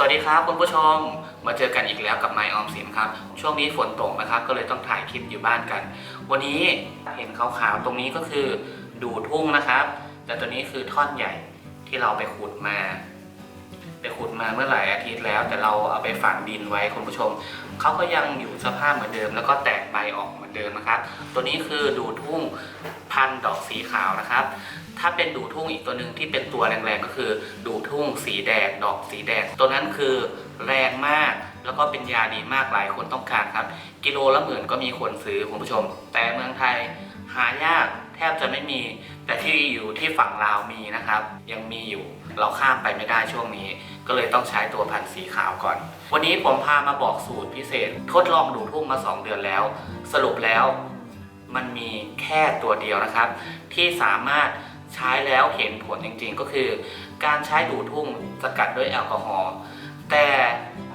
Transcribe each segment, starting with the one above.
สวัสดีครับคุณผู้ชมมาเจอกันอีกแล้วกับไมออมสินครับ ช่วงนี้ฝนตกนะครับ ก็เลยต้องถ่ายคลิปอยู่บ้านกัน วันนี้เห็นขาวๆตรงนี้ก็คือดูทุ่งนะครับ แต่ตัวนี้คือท่อนใหญ่ที่เราไปขุดมา ไปขุดมาเมื่อหลายอาทิตย์แล้ว แต่เราเอาไปฝังดินไว้คุณผู้ชมเขาก็ยังอยู่สภาพเหมือนเดิม แล้วก็แตกใบออกเหมือนเดิมนะครับ ตัวนี้คือดูทุ่งพันดอกสีขาวนะครับ ถ้าเป็นดูทุ่งอีกตัวหนึ่งที่เป็นตัวแรงๆก็คือดูทุ่งสีแดงดอกสีแดง ตัวนั้นคือแรงมากแล้วก็เป็นยาดีมากหลายคนต้องการครับ กิโลละหมื่นก็มีคนซื้อคุณผู้ชม แต่เมืองไทยหายากแทบจะไม่มี แต่ที่อยู่ที่ฝั่งลาวมีนะครับ ยังมีอยู่ เราข้ามไปไม่ได้ช่วงนี้ ก็เลยต้องใช้ตัวพันธุ์สีขาวก่อน วันนี้ผมพามาบอกสูตรพิเศษ ทดลองดูทุ่งมา 2 เดือนแล้ว สรุปแล้วมันมีแค่ตัวเดียวนะครับ ที่สามารถใช้แล้วเห็นผลจริงๆ ก็คือ การใช้ดูทุ่งสกัดด้วยแอลกอฮอล์แต่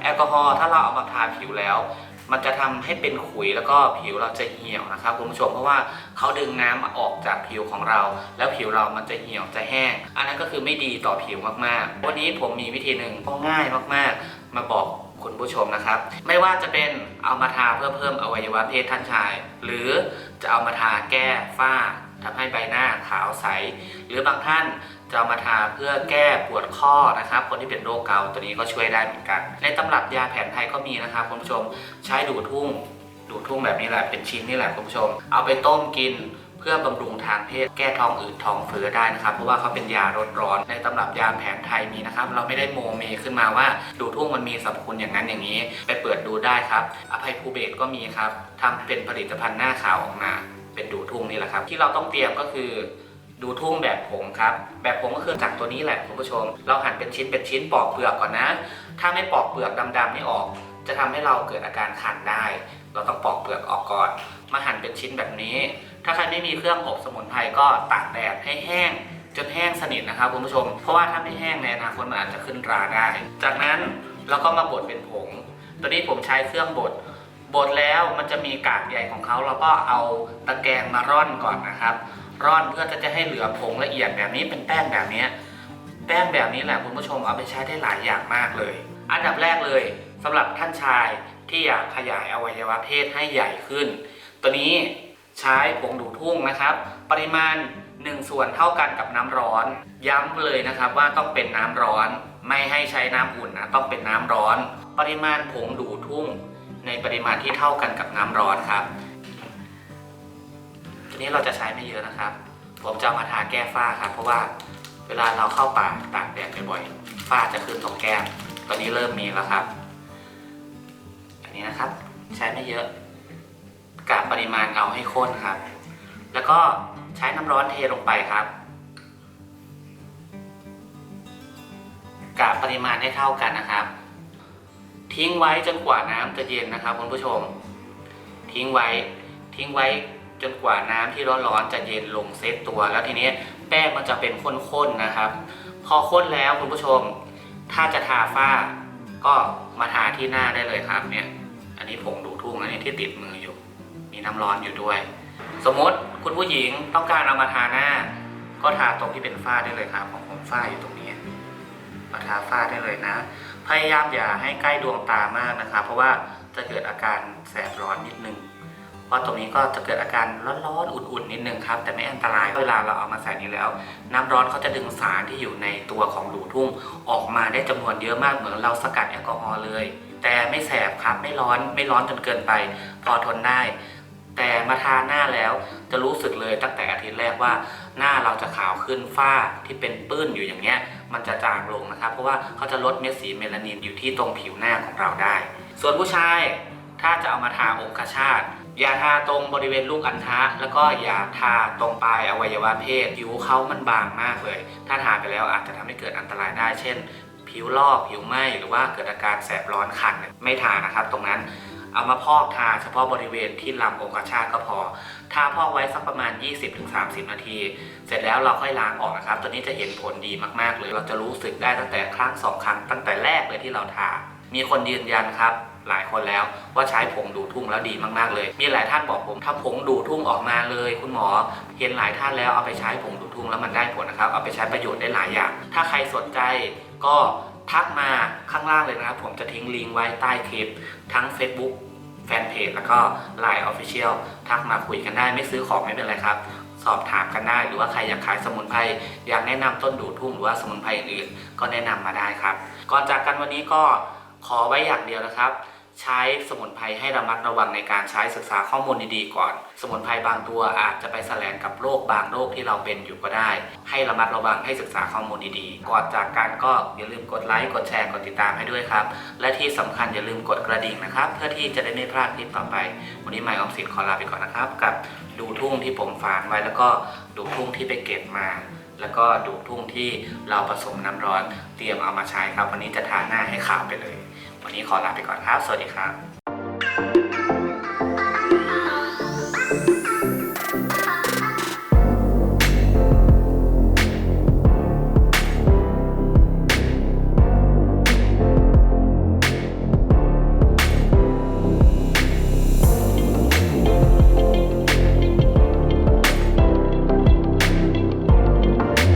แอลกอฮอล์ถ้าเราเอามาทาผิวแล้ว มันจะทำให้เป็นขุยแล้วก็ผิวเราจะเหี่ยวนะครับคุณผู้ชมเพราะว่าเขาดึงน้ำออกจากผิวของเรา แล้วผิวเรามันจะเหี่ยวจะแห้ง อันนั้นก็คือไม่ดีต่อผิวมากๆ วันนี้ผมมีวิธีหนึ่งก็ง่ายมากๆ มาบอกคุณผู้ชมนะครับ ไม่ว่าจะเป็นเอามาทาเพื่อเพิ่มอวัยวะเพศท่านชาย หรือจะเอามาทาแก้ฝ้า ทำให้ใบหน้าขาวใส หรือบางท่านจะมาทาเพื่อแก้ปวดข้อนะครับ คนที่เป็นโรคเกาต์ตัวนี้ก็ช่วยได้เหมือนกัน ในตำรับยาแผนไทยก็มีนะครับคุณผู้ชมใช้ดูดทุ่งดูดทุ่งแบบนี้แหละเป็นชิ้นนี่แหละคุณผู้ชม เอาไปต้มกินเพื่อบำรุงทางเพศแก้ท้องอืดท้องเฟ้อได้นะครับเพราะว่าเขาเป็นยาลดร้อนในตำรับยาแผนไทยมีนะครับ เราไม่ได้โมเมขึ้นมาว่าดูดทุ่งมันมีสรรพคุณอย่างนั้นอย่างนี้ ไปเปิดดูได้ครับ อภัยภูเบศก็มีครับทำเป็นผลิตภัณฑ์หน้าขาวออกมา ทุ่งนี่แหละครับ ที่เราต้องเตรียมก็คือดูทุ่งแบบผงครับ แบบผงก็คือจากตัวนี้แหละคุณผู้ชม เราหั่นเป็นชิ้นเป็นชิ้นปอกเปลือกก่อนนะ ถ้าไม่ปอกเปลือกดำๆนี่ออก จะทำให้เราเกิดอาการคันได้ เราต้องปอกเปลือกออกก่อน มาหั่นเป็นชิ้นแบบนี้ ถ้าใครไม่มีเครื่องอบสมุนไพรก็ตากแดดให้แห้งจนแห้งสนิทนะครับคุณผู้ชม เพราะว่าถ้าไม่แห้งในอนาคตมันอาจจะขึ้นราได้ จากนั้นเราก็มาบดเป็นผง ตัวนี้ผมใช้เครื่องบด บดแล้วมันจะมีกากใยของเขาเราก็เอาตะแกรงมาร่อนก่อนนะครับ ร่อนเพื่อจะให้เหลือผงละเอียดแบบนี้เป็นแป้งแบบนี้แป้งแบบนี้แหละคุณผู้ชมเอาไปใช้ได้หลายอย่างมากเลย อันดับแรกเลยสำหรับท่านชายที่อยากขยายอวัยวะเพศให้ใหญ่ขึ้น ตัวนี้ใช้ผงดูดทุ่งนะครับ ปริมาณ 1 ส่วนเท่ากันกับน้ำร้อน ย้ำเลยนะครับว่าต้องเป็นน้ำร้อน ไม่ให้ใช้น้ำอุ่นนะต้องเป็นน้ำร้อน ปริมาณผงดูดทุ่ง ในปริมาณที่เท่ากันกับน้ำร้อนครับ ทีนี้เราจะใช้ไม่เยอะนะครับ ผมจะามาทาแก้ฝ้าครับ เพราะว่าเวลาเราเข้าป่าตากแดดบ่อยๆฝ้าจะขึ้นตรงแก้ม ตอนนี้เริ่มมีแล้วครับ อันนี้นะครับ ใช้ไม่เยอะกะปริมาณเอาให้ข้นครับ แล้วก็ใช้น้ำร้อนเทลงไปครับกะปริมาณให้เท่ากันนะครับ ทิ้งไว้จนกว่าน้ำจะเย็นนะครับคุณผู้ชม ทิ้งไว้ทิ้งไว้จนกว่าน้ำที่ร้อนๆจะเย็นลงเซตตัว แล้วทีนี้แป้งมันจะเป็นข้นๆนะครับ พอข้นแล้วคุณผู้ชม ถ้าจะทาฝ้าก็มาทาที่หน้าได้เลยครับเนี่ย อันนี้ผงดูทุ่งอันนี้ที่ติดมืออยู่ มีน้ำร้อนอยู่ด้วย สมมติคุณผู้หญิงต้องการเอามาทาหน้า ก็ทาตรงที่เป็นฝ้าได้เลยครับของผมฝ้าอยู่ตรงนี้มาทาฝ้าได้เลยนะ พยายามอย่าให้ใกล้ดวงตามากนะครับ เพราะว่าจะเกิดอาการแสบร้อนนิดนึงเพราะตรงนี้ก็จะเกิดอาการร้อนๆอุ่นๆนิดนึงครับ แต่ไม่อันตรายเวลาเราเอามาใส่นี้แล้ว น้ำร้อนเขาจะดึงสารที่อยู่ในตัวของดูทุ่ง ออกมาได้จำนวนเยอะมากเหมือนเราสกัดแอลกอฮอล์เลย แต่ไม่แสบครับไม่ร้อนไม่ร้อนจนเกินไป พอทนได้ แต่มาทาหน้าแล้วจะรู้สึกเลยตั้งแต่อาทิตย์แรกว่า หน้าเราจะขาวขึ้นฝ้าที่เป็นปื้นอยู่อย่างเงี้ยมันจะจางลงนะครับ เพราะว่าเขาจะลดเม็ดสีเมลานินอยู่ที่ตรงผิวหน้าของเราได้ ส่วนผู้ชายถ้าจะเอามาทาองคชาตอย่าทาตรงบริเวณลูกอัณฑะแล้วก็อย่าทาตรงปลายอวัยวะเพศผิวเขามันบางมากเลย ถ้าทาไปแล้วอาจจะทำให้เกิดอันตรายได้ เช่น ผิวลอกผิวไหมหรือว่าเกิดอาการแสบร้อนคันไม่ทานะครับ ตรงนั้น เอามาพอกทาเฉพาะบริเวณที่ลำองคชาตก็พอ ทาพอกไว้สักประมาณ 20-30 นาที เสร็จแล้วเราค่อยล้างออกนะครับ ตัวนี้จะเห็นผลดีมากๆเลย เราจะรู้สึกได้ตั้งแต่ครั้งสองครั้งตั้งแต่แรกเลยที่เราทา มีคนยืนยันครับหลายคนแล้วว่าใช้ผงดูทุ่งแล้วดีมากๆเลย มีหลายท่านบอกผมถ้าผงดูทุ่งออกมาเลย คุณหมอเห็นหลายท่านแล้วเอาไปใช้ผงดูทุ่งแล้วมันได้ผลนะครับ เอาไปใช้ประโยชน์ได้หลายอย่าง ถ้าใครสนใจก็ ทักมาข้างล่างเลยนะครับ ผมจะทิ้งลิงก์ไว้ใต้คลิป ทั้ง Facebook แฟนเพจแล้วก็ Line Official ทักมาคุยกันได้ไม่ซื้อของไม่เป็นไรครับ สอบถามกันได้หรือว่าใครอยากขายสมุนไพรอยากแนะนำต้นดูทุ่งหรือว่าสมุนไพรอื่นก็แนะนำมาได้ครับ ก่อนจากกันวันนี้ก็ขอไว้อย่างเดียวนะครับ ใช้สมุนไพรให้ระมัดระวังในการใช้ศึกษาข้อมูลดีๆก่อน สมุนไพรบางตัวอาจจะไปแสลงกับโรคบางโรคที่เราเป็นอยู่ก็ได้ ให้ระมัดระวังให้ศึกษาข้อมูลดีๆ ก่อนจากกันก็อย่าลืมกดไลค์กดแชร์กดติดตามให้ด้วยครับ และที่สำคัญอย่าลืมกดกระดิ่งนะครับ เพื่อที่จะได้ไม่พลาดคลิปต่อไป วันนี้หมายออมสินขอลาไปก่อนนะครับ กับดูทุ่งที่ผมฝานไว้แล้วก็ดูทุ่งที่ไปเก็บมาแล้วก็ดูทุ่งที่เราผสมน้ำร้อนเตรียมเอามาใช้ครับ วันนี้จะทาหน้าให้ขาวไปเลย วันนี้ขอลาไปก่อนครับ สวัสดีครับ